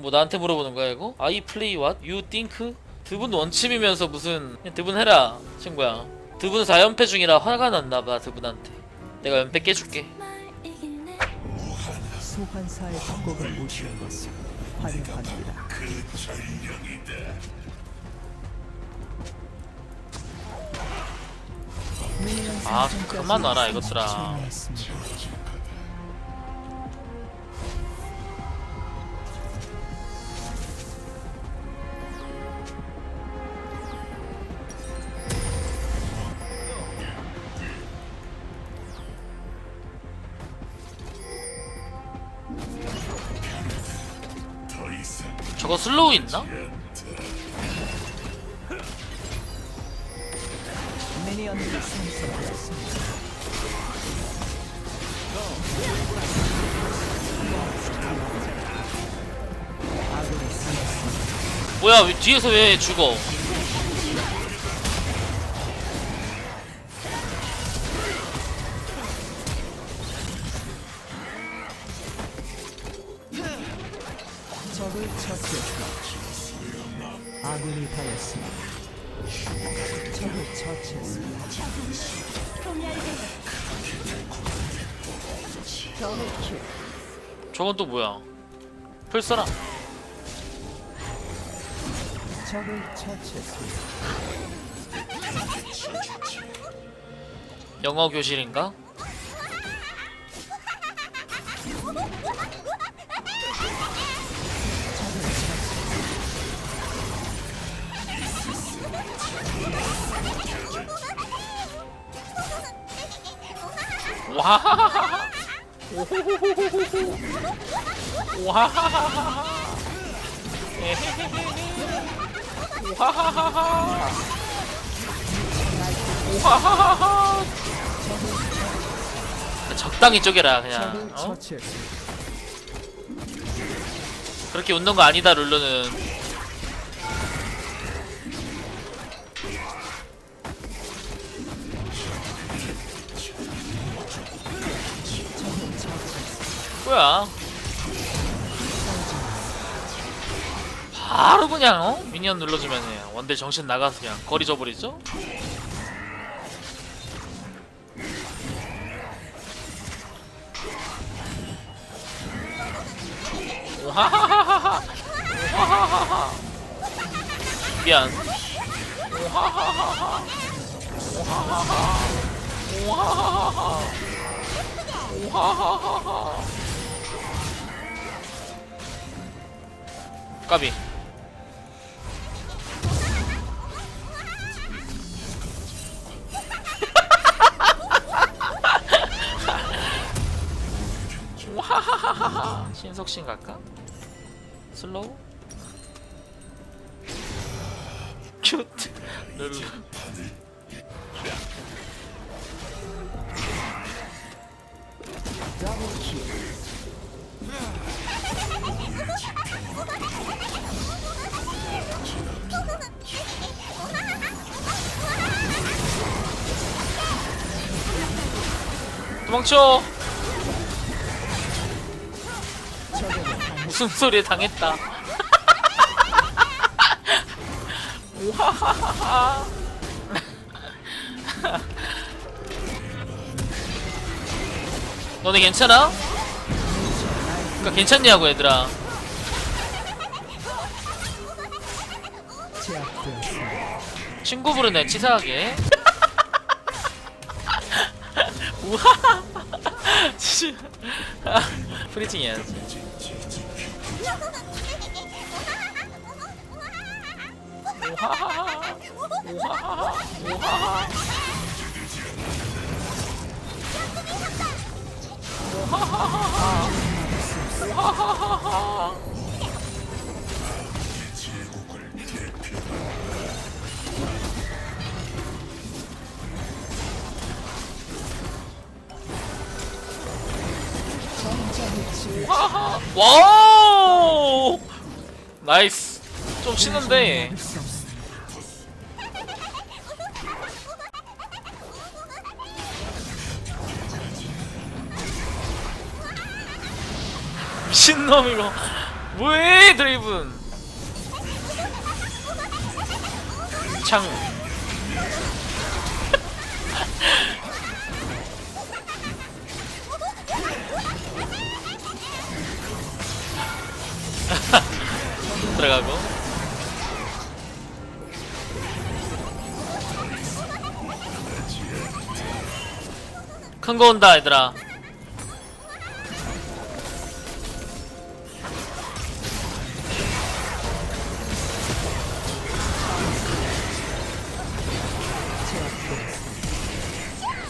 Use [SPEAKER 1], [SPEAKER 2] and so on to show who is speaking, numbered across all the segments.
[SPEAKER 1] 뭐 나한테 물어보는 거야 이거? I play what? You think? 드분 원침이면서 무슨 드분 해라 친구야 드분 4연패 중이라 화가 났나봐 드분한테 내가 연패 깨줄게
[SPEAKER 2] 소환사의 협곡을 오시는 것을 환영합니다. 미니언
[SPEAKER 1] 아,
[SPEAKER 2] 생성까지
[SPEAKER 1] 그만 와라,
[SPEAKER 2] 30초
[SPEAKER 1] 이것들아. 저거 슬로우 있나? 뭐야 왜 뒤에서 왜 죽어
[SPEAKER 2] 적을 처치했습니다. 아군이 당했습니다. 적을 처치했습니다. 더블킬.
[SPEAKER 1] 저건 또 뭐야 풀써라
[SPEAKER 2] 적을 처치했습니다.
[SPEAKER 1] 영어 교실인가? 와하하하 와하하하 와하하하 와하하하 적당히 쪼개라 그냥 어? 그렇게 웃는 거 아니다 룰루는 뭐야? 바로 그냥 어? 미니언 눌러주면 그냥 원딜 정신 나가서 그냥 거리 줘버리죠? 오하하하하 오하하하하! 미안. 오하하하하! 오하하하! 오하하하하! 오하하하하 까비 신속신 갈까? 슬로우? 큐트 룰루. 도망쳐. 무슨 소리에 당했다. 너네 괜찮아? 그니까 괜찮냐고 얘들아 친구 부르네 치사하게. 우하 치- 프리징 해야지 우하하하 우하하하 우하하 우하하하 우하하하 와우! 나이스. 좀 치는데. 미친놈 이거. 뭐해 드레이븐? 창 들어가고. 큰 거 온다 얘들아.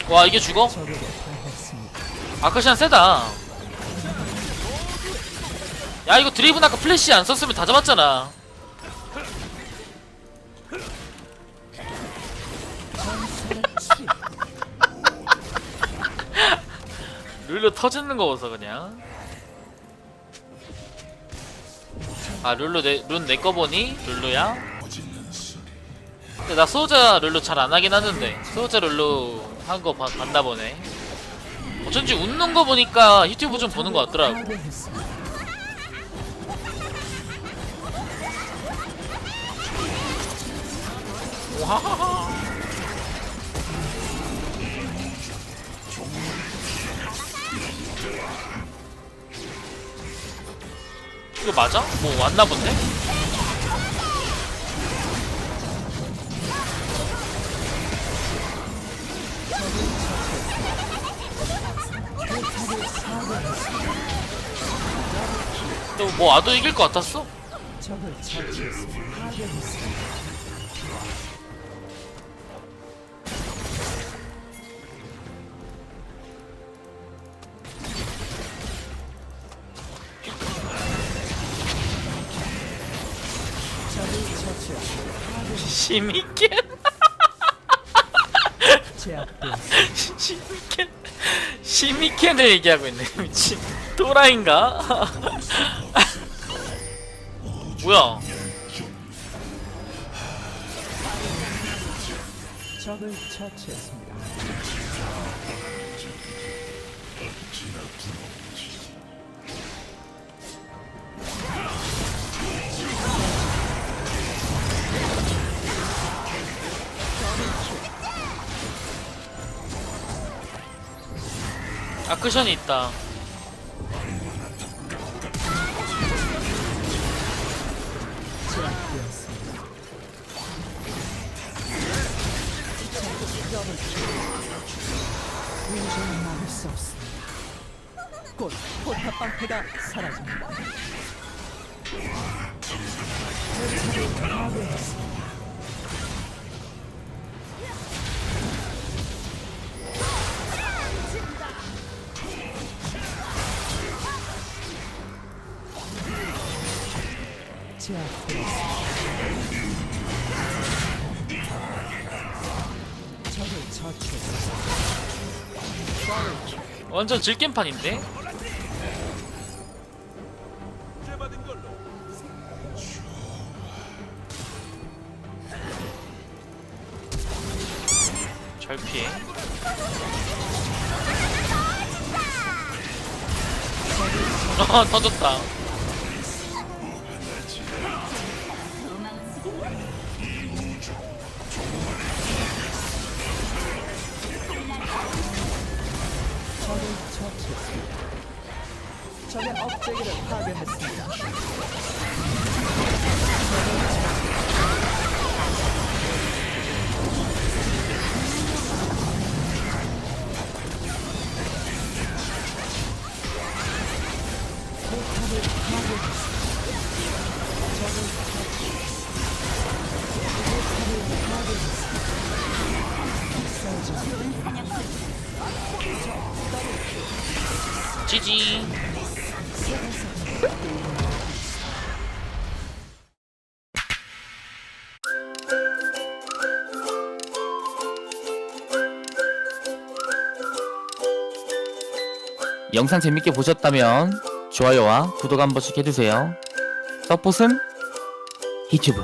[SPEAKER 1] 와 이게 죽어? 아카시안 세다 야 이거 드리븐 아까 플래시 안 썼으면 다 잡았잖아. 룰루 터지는 거 보소 그냥 아 룰루 내, 룬내 거 보니? 룰루야? 근데 나 소자 룰루 잘 안 하긴 하는데 소자 룰루 한 거 봤나 보네 어쩐지 웃는 거 보니까 유튜브 좀 보는 거 같더라고 와하하. 이거 맞아? 뭐 왔나 본데? 너뭐 와도 이길 것 같았어?
[SPEAKER 2] 제압되었습니다.
[SPEAKER 1] 시미켄 시미켄을 얘기하고 있네 미친 또라인가? 뭐야
[SPEAKER 2] 적을 처치했습니다.
[SPEAKER 1] 아크션이 있다.
[SPEAKER 2] 곧 포탑 방패가 사라집니다.
[SPEAKER 1] 완전 질겜판인데? 잘 피해. 아 터졌다
[SPEAKER 2] 적의 업체기를 파괴했습니다. 포탑을 파괴했습니다.
[SPEAKER 1] 지지
[SPEAKER 3] 영상 재밌게 보셨다면 좋아요와 구독 한 번씩 해주세요. 서폿은 유튜브